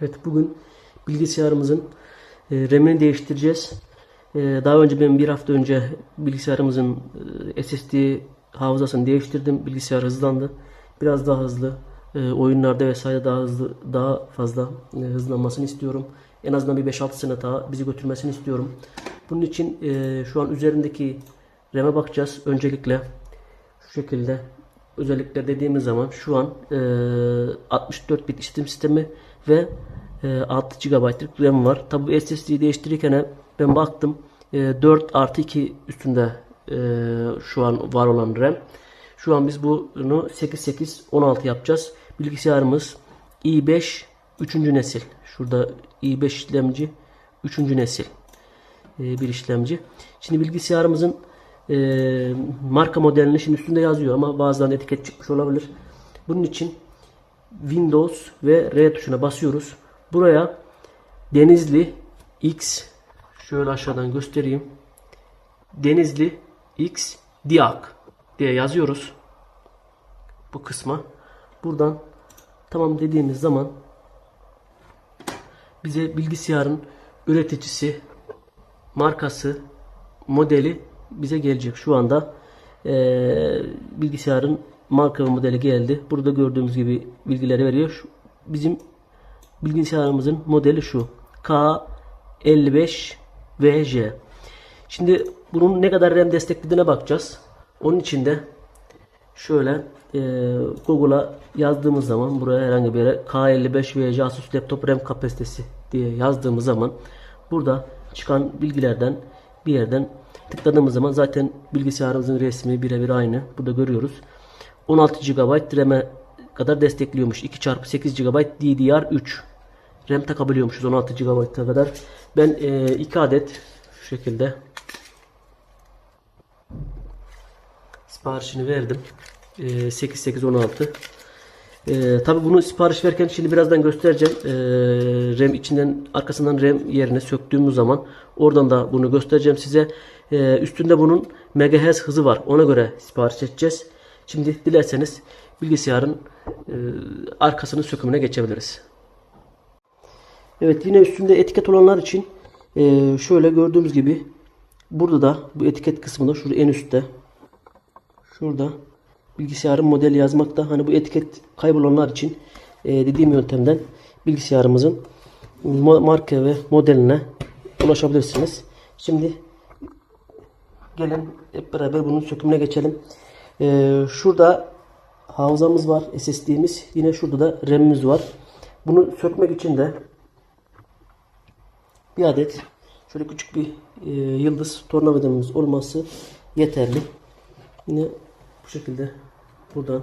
Evet bugün bilgisayarımızın e, RAM'ini değiştireceğiz. E, daha önce ben bir hafta önce bilgisayarımızın e, SSD hafızasını değiştirdim. Bilgisayar hızlandı. Biraz daha hızlı. oyunlarda vesaire daha hızlı, daha fazla hızlanmasını istiyorum. En azından bir 5-6 sene daha bizi götürmesini istiyorum. Bunun için şu an üzerindeki RAM'e bakacağız. Öncelikle şu şekilde özellikler dediğimiz zaman şu an e, 64 bit işletim sistemi ve e, 6 GB'lık RAM var. Tabi SSD'yi değiştirirken ben baktım e, 4 artı 2 üstünde e, şu an var olan RAM. Şu an biz bunu 8816 yapacağız. Bilgisayarımız i5 3. nesil. Şurada i5 işlemci 3. nesil e, bir işlemci. Şimdi bilgisayarımızın e, marka modelini şimdi üstünde yazıyor ama bazen etiket çıkmış olabilir. Bunun için Windows ve R tuşuna basıyoruz. Buraya Denizli X şöyle aşağıdan göstereyim. Denizli X Diak diye yazıyoruz. Bu kısma. Buradan tamam dediğimiz zaman bize bilgisayarın üreticisi, markası, modeli bize gelecek. Şu anda eee, bilgisayarın marka ve modeli geldi. Burada gördüğümüz gibi bilgileri veriyor. Şu, bizim bilgisayarımızın modeli şu. K55VJ. Şimdi bunun ne kadar RAM desteklediğine bakacağız. Onun için de şöyle eee, Google'a yazdığımız zaman buraya herhangi bir yere K55VJ Asus laptop RAM kapasitesi diye yazdığımız zaman burada çıkan bilgilerden bir yerden tıkladığımız zaman zaten bilgisayarımızın resmi birebir aynı. Burada görüyoruz. 16 GB RAM'e kadar destekliyormuş. 2 çarpı 8 GB DDR3 RAM takabiliyormuşuz 16 GB'a kadar. Ben 2 adet şu şekilde siparişini verdim. E, 8 8 16. Ee, tabii bunu sipariş verirken şimdi birazdan göstereceğim. Ee, RAM içinden arkasından RAM yerine söktüğümüz zaman oradan da bunu göstereceğim size. Ee, üstünde bunun megahertz hızı var. Ona göre sipariş edeceğiz. Şimdi dilerseniz bilgisayarın e, arkasının sökümüne geçebiliriz. Evet yine üstünde etiket olanlar için e, şöyle gördüğümüz gibi burada da bu etiket kısmında şurada en üstte şurada bilgisayarın modeli yazmakta. Hani bu etiket kaybolanlar için e, dediğim yöntemden bilgisayarımızın ma- marka ve modeline ulaşabilirsiniz. Şimdi gelin hep beraber bunun sökümüne geçelim. E, şurada hafızamız var, SSD'miz. Yine şurada da RAM'imiz var. Bunu sökmek için de bir adet şöyle küçük bir e, yıldız tornavidamız olması yeterli. Yine bu şekilde buradan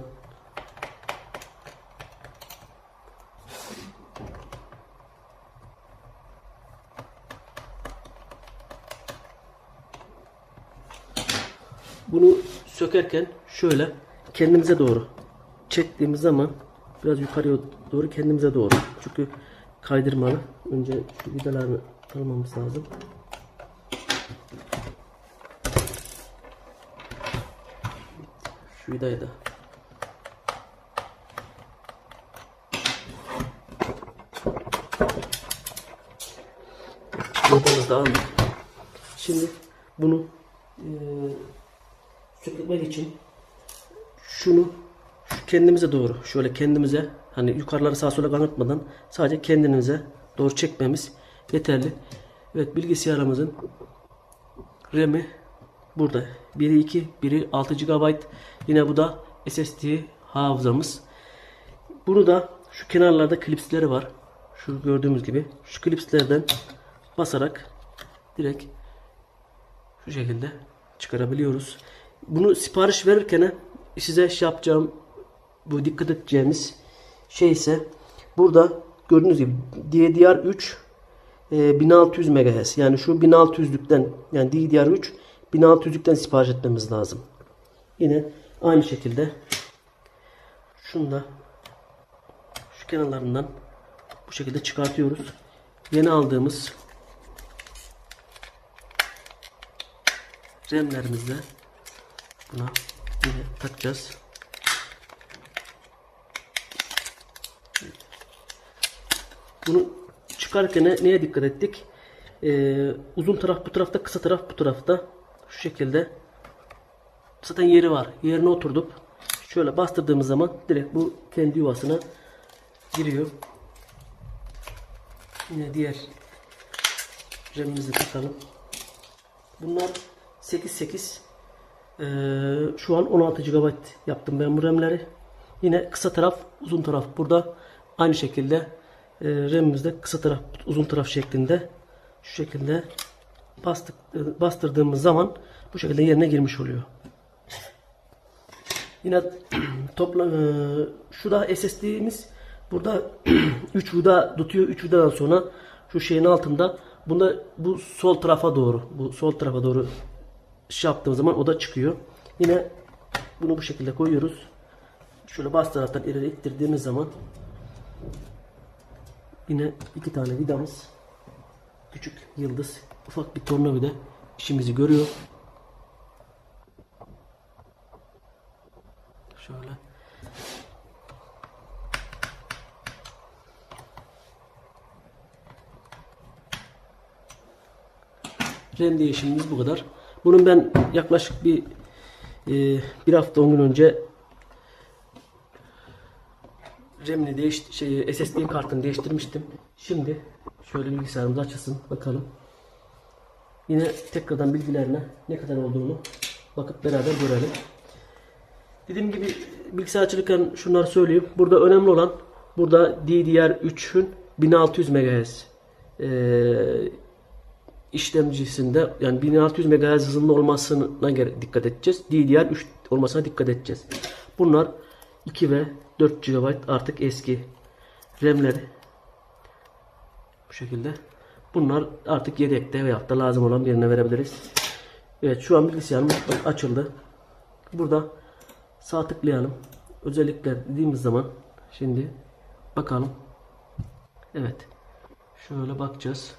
bunu sökerken şöyle kendimize doğru çektiğimiz zaman biraz yukarıya doğru kendimize doğru. Çünkü kaydırmalı. Önce şu vidalarını almamız lazım. Şu vidayı da Vidamızı da aldık. Şimdi bunu sökmek için şunu şu kendimize doğru şöyle kendimize hani yukarıları sağa sola kanatmadan sadece kendimize doğru çekmemiz yeterli. Evet bilgisayarımızın RAM'i burada. Biri 2, biri 6 GB. Yine bu da SSD hafızamız. Bunu da şu kenarlarda klipsleri var. Şu gördüğümüz gibi şu klipslerden basarak direkt şu şekilde çıkarabiliyoruz. Bunu sipariş verirken size şey yapacağım bu dikkat edeceğimiz şey ise burada gördüğünüz gibi DDR3 e, 1600 MHz yani şu 1600'lükten yani DDR3 1600'lükten sipariş etmemiz lazım. Yine aynı şekilde şunu da şu kenarlarından bu şekilde çıkartıyoruz. Yeni aldığımız RAM'lerimizle buna yine takacağız. Bunu çıkarken ne- neye dikkat ettik? Ee, uzun taraf bu tarafta, kısa taraf bu tarafta. Şu şekilde. Zaten yeri var. Yerine oturduk. Şöyle bastırdığımız zaman direkt bu kendi yuvasına giriyor. Yine diğer RAM'imizi takalım. Bunlar 8.8 ee, şu an 16 GB yaptım ben bu RAM'leri. Yine kısa taraf, uzun taraf burada. Aynı şekilde e, RAM'imizde kısa taraf, uzun taraf şeklinde şu şekilde bastık, e, bastırdığımız zaman bu şekilde yerine girmiş oluyor. Yine topla e, şu da SSD'miz burada 3 vida tutuyor. 3 vidadan sonra şu şeyin altında bunda bu sol tarafa doğru bu sol tarafa doğru şey yaptığım zaman o da çıkıyor. Yine bunu bu şekilde koyuyoruz. Şöyle bas taraftan ileri ittirdiğimiz zaman yine iki tane vidamız küçük yıldız ufak bir tornavida işimizi görüyor. Şöyle. RAM değişimimiz bu kadar. Bunun ben yaklaşık bir e, bir hafta 10 gün önce RAM'ini değiş şey SSD kartını değiştirmiştim. Şimdi şöyle bilgisayarımız açılsın bakalım. Yine tekrardan bilgilerine ne kadar olduğunu bakıp beraber görelim. Dediğim gibi bilgisayar açılırken şunları söyleyeyim. Burada önemli olan burada DDR3'ün 1600 MHz işlemcisinde yani 1600 MHz hızında olmasına dikkat edeceğiz. DDR3 olmasına dikkat edeceğiz. Bunlar 2 ve 4 GB artık eski RAM'leri. Bu şekilde. Bunlar artık yedekte veyahut da lazım olan birine verebiliriz. Evet şu an bilgisayarım açıldı. Burada sağ tıklayalım. Özellikler dediğimiz zaman şimdi bakalım. Evet. Şöyle bakacağız.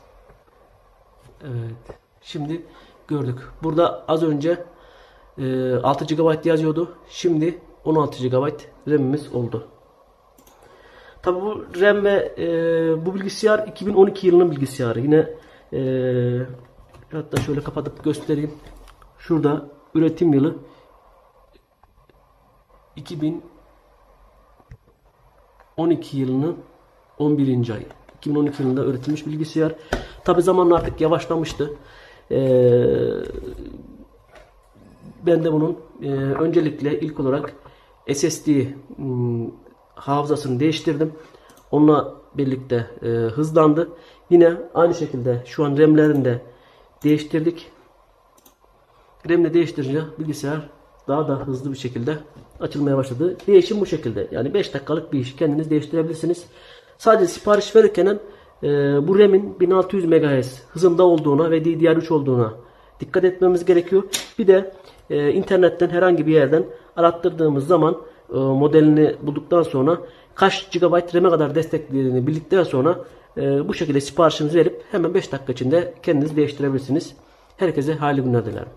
Evet. Şimdi gördük. Burada az önce e, 6 GB yazıyordu. Şimdi 16 GB RAM'imiz oldu. Tabi bu RAM ve e, bu bilgisayar 2012 yılının bilgisayarı. Yine e, hatta şöyle kapatıp göstereyim. Şurada üretim yılı 2012 yılının 11. ayı. 2012 yılında üretilmiş bilgisayar. Tabi zamanla artık yavaşlamıştı. Ee, ben de bunun e, öncelikle ilk olarak SSD hmm, hafızasını değiştirdim. Onunla birlikte e, hızlandı. Yine aynı şekilde şu an RAM'lerini de değiştirdik. RAM'le değiştirince bilgisayar daha da hızlı bir şekilde açılmaya başladı. Değişim bu şekilde. Yani 5 dakikalık bir iş. Kendiniz değiştirebilirsiniz. Sadece sipariş verirken e, bu RAM'in 1600 MHz hızında olduğuna ve DDR3 olduğuna dikkat etmemiz gerekiyor. Bir de e, internetten herhangi bir yerden arattırdığımız zaman e, modelini bulduktan sonra kaç GB RAM'e kadar desteklediğini bildikten sonra e, bu şekilde siparişinizi verip hemen 5 dakika içinde kendiniz değiştirebilirsiniz. Herkese hayırlı günler dilerim.